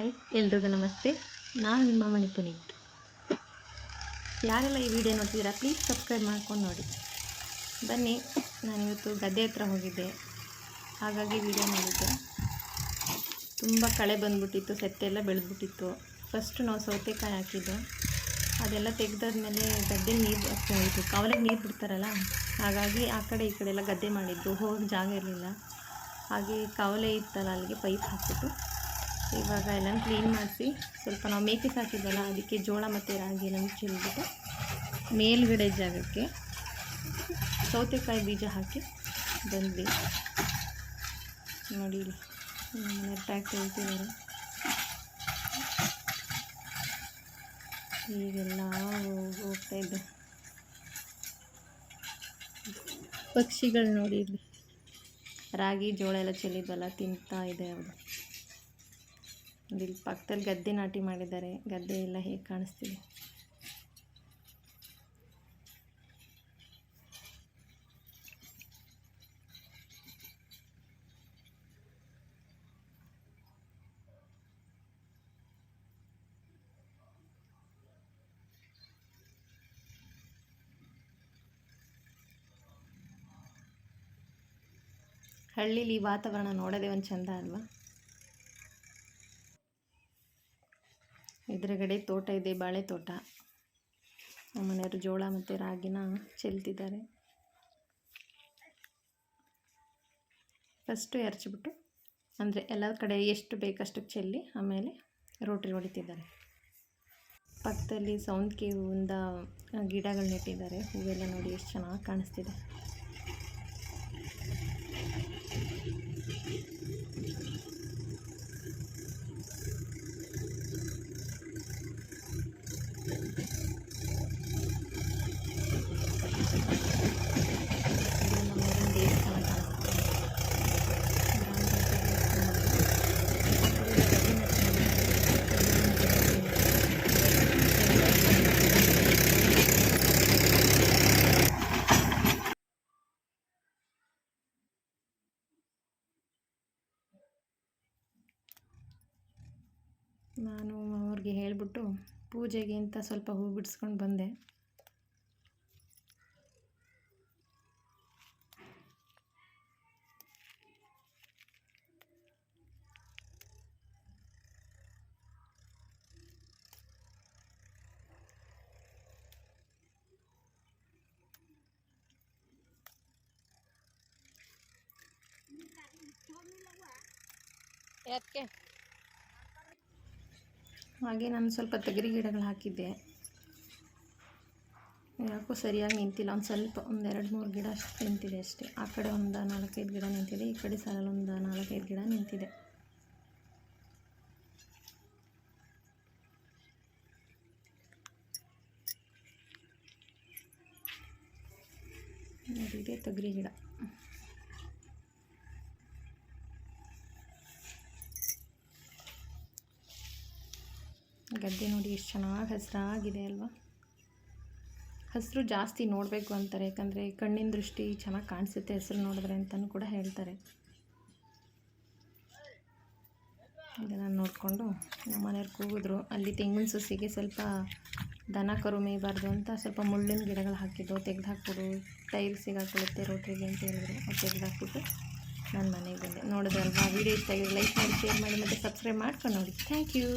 Hi, ಎಲ್ರಿಗೂ ನಮಸ್ತೆ. ನಾನು ನಿಮ್ಮ ಮಣಿಪುನಿ ಯಾರೆಲ್ಲ ಈ ವಿಡಿಯೋ ನೋಡ್ತಿದ್ದೀರಾ ಪ್ಲೀಸ್ ಸಬ್ಸ್ಕ್ರೈಬ್ ಮಾಡ್ಕೊಂಡು ನೋಡಿ. ಬನ್ನಿ, ನಾನಿವತ್ತು ಗದ್ದೆ ಹತ್ರ ಹೋಗಿದ್ದೆ. ಹಾಗಾಗಿ ವಿಡಿಯೋ ಮಾಡಿದ್ದೆ ತುಂಬ ಕಳೆ ಬಂದ್ಬಿಟ್ಟಿತ್ತು ಸೆತ್ತೆಲ್ಲ ಬೆಳೆದ್ಬಿಟ್ಟಿತ್ತು. ಫಸ್ಟು ನಾವು ಸೌತೆಕಾಯಿ ಹಾಕಿದ್ದು. ಅದೆಲ್ಲ ತೆಗೆದಾದ್ಮೇಲೆ ಗದ್ದೆ ನೀರು ಹೋಯಿತು. ಕಾವಲಿಗೆ ನೀರು ಬಿಡ್ತಾರಲ್ಲ, ಹಾಗಾಗಿ ಆ ಕಡೆ ಈ ಕಡೆ ಎಲ್ಲ ಗದ್ದೆ ಮಾಡಿದ್ದು. ಹೋಗಿ ಜಾಗ ಇರಲಿಲ್ಲ. ಹಾಗೆ ಕಾವಲೆ ಇತ್ತಲ್ಲ, ಅಲ್ಲಿಗೆ ಪೈಪ್ ಹಾಕ್ಬಿಟ್ಟು ಇವಾಗ ಎಲ್ಲ ಕ್ಲೀನ್ ಮಾಡಿಸಿ ಸ್ವಲ್ಪ ನಾವು ಮೇಕೆ ಹಾಕಿದ್ದಲ್ಲ ಅದಕ್ಕೆ ಜೋಳ ಮತ್ತು ರಾಗಿ ಎಲ್ಲ ಚೆಲ್ಬಿಟ್ಟು ಮೇಲ್ಗಡೆ ಜಾಗಕ್ಕೆ ಸೌತೆಕಾಯಿ ಬೀಜ ಹಾಕಿ ಬಂದ್ವಿ. ನೋಡಿ ಟ್ಯಾಕ್ಟರ್ ಹೇಳ್ತಿದ್ದಾರೆ ಈಗೆಲ್ಲ ಹೋಗ್ತಾಯಿದ್ದೆ ಪಕ್ಷಿಗಳು ನೋಡಿ ರಾಗಿ, ಜೋಳ ಎಲ್ಲ ಚೆಲ್ಲಿದ್ದಲ್ಲ ತಿಂತಾ ಇದೆ ಅವರು. ಇಲ್ಲಿ ಪಕ್ಕದಲ್ಲಿ ಗದ್ದೆ ನಾಟಿ ಮಾಡಿದ್ದಾರೆ. ಗದ್ದೆ ಎಲ್ಲ ಹೇಗೆ ಕಾಣಿಸ್ತಿದೆ? ಹಳ್ಳಿಲಿ ಈ ವಾತಾವರಣ ನೋಡೋದೇ ಒಂದು ಚಂದ ಅಲ್ವಾ? ಎದುರುಗಡೆ ತೋಟ ಇದೆ, ಬಾಳೆ ತೋಟ. ನಮ್ಮ ಮನೆಯವರು ಜೋಳ ಮತ್ತು ರಾಗಿನ ಚೆಲ್ತಿದ್ದಾರೆ. ಫಸ್ಟು ಎರಚಿಬಿಟ್ಟು, ಅಂದರೆ ಎಲ್ಲ ಕಡೆ ಎಷ್ಟು ಬೇಕಷ್ಟು ಚೆಲ್ಲಿ ಆಮೇಲೆ ರೋಟ್ರಿ ಹೊಡಿತಿದ್ದಾರೆ. ಪಕ್ಕದಲ್ಲಿ ಸೌಂದಕ್ಕೆ ಹೂವಿಂದ ಗಿಡಗಳು ನೆಟ್ಟಿದ್ದಾರೆ. ಹೂವೆಲ್ಲ ನೋಡಿ ಎಷ್ಟು ಚೆನ್ನಾಗಿ ಕಾಣಿಸ್ತಿದೆ ಇದು ನಮ್ಮ ಊರಿನ ದೇವಸ್ಥಾನ ಕಾಣಿಸ್ತಿದೆ ನಾನು ಅವ್ರಿಗೆ ಹೇಳಿಬಿಟ್ಟು ಪೂಜೆಗೆ ಅಂತ ಸ್ವಲ್ಪ ಹೂ ಬಿಡಿಸ್ಕೊಂಡು ಬಂದೆ. ಯಾಕೆ? ಹಾಗೆ ನಾನು ಸ್ವಲ್ಪ ತೊಗರಿ ಗಿಡಗಳು ಹಾಕಿದ್ದೆ. ಯಾಕೋ ಸರಿಯಾಗಿ ನಿಂತಿಲ್ಲ. ಒಂದು ಸ್ವಲ್ಪ, ಒಂದು ಎರಡು ಮೂರು ಗಿಡ ಅಷ್ಟು ನಿಂತಿದೆ ಅಷ್ಟೇ. ಆ ಕಡೆ ಒಂದು ನಾಲ್ಕೈದು ಗಿಡ ನಿಂತಿದೆ, ಈ ಕಡೆ ಸಾಲಲ್ಲಿ ಒಂದು ನಾಲ್ಕೈದು ಗಿಡ ನಿಂತಿದೆ. ಇದೆ ತೊಗರಿ ಗಿಡ. ಗದ್ದೆ ನೋಡಿ ಎಷ್ಟು ಚೆನ್ನಾಗಿ ಹಸಿರಾಗಿದೆ ಅಲ್ವಾ? ಹಸಿರು ಜಾಸ್ತಿ ನೋಡಬೇಕು ಅಂತಾರೆ, ಯಾಕಂದರೆ ಕಣ್ಣಿನ ದೃಷ್ಟಿ ಚೆನ್ನಾಗಿ ಕಾಣಿಸುತ್ತೆ ಹಸಿರು ನೋಡಿದ್ರೆ ಅಂತಲೂ ಕೂಡ ಹೇಳ್ತಾರೆ. ಇದನ್ನು ನೋಡಿಕೊಂಡು ನಮ್ಮ ಮನೆಯವ್ರು ಕೂಗಿದ್ರು. ಅಲ್ಲಿ ತೆಂಗಿನ ಸಸಿಗೆ ಸ್ವಲ್ಪ ದನ ಕರು ಮೇಯಬಾರ್ದು ಅಂತ ಸ್ವಲ್ಪ ಮುಳ್ಳಿನ ಗಿಡಗಳು ಹಾಕಿದ್ದು ತೆಗೆದು ಹಾಕ್ಬಿಡು ಟೈಲ್ಸಿಗೆ ಹಾಕ್ಕೊಳುತ್ತೆ ರೋಟ್ರಿಗೆ ಅಂತ ಹೇಳಿದ್ರು. ಅದು ತೆಗೆದು ಹಾಕ್ಬಿಟ್ಟು ನಾನು ಮನೆಗೆ ಬಂದೆ. ನೋಡಿದೆ ಅಲ್ವಾ ವಿಡಿಯೋ ಇಷ್ಟ ಆಗಿದೆ ಲೈಕ್ ಮಾಡಿ ಶೇರ್ ಮಾಡಿ ಮತ್ತು ಸಬ್ಸ್ಕ್ರೈಬ್ ಮಾಡ್ಕೊಂಡು ನೋಡಿ. Thank you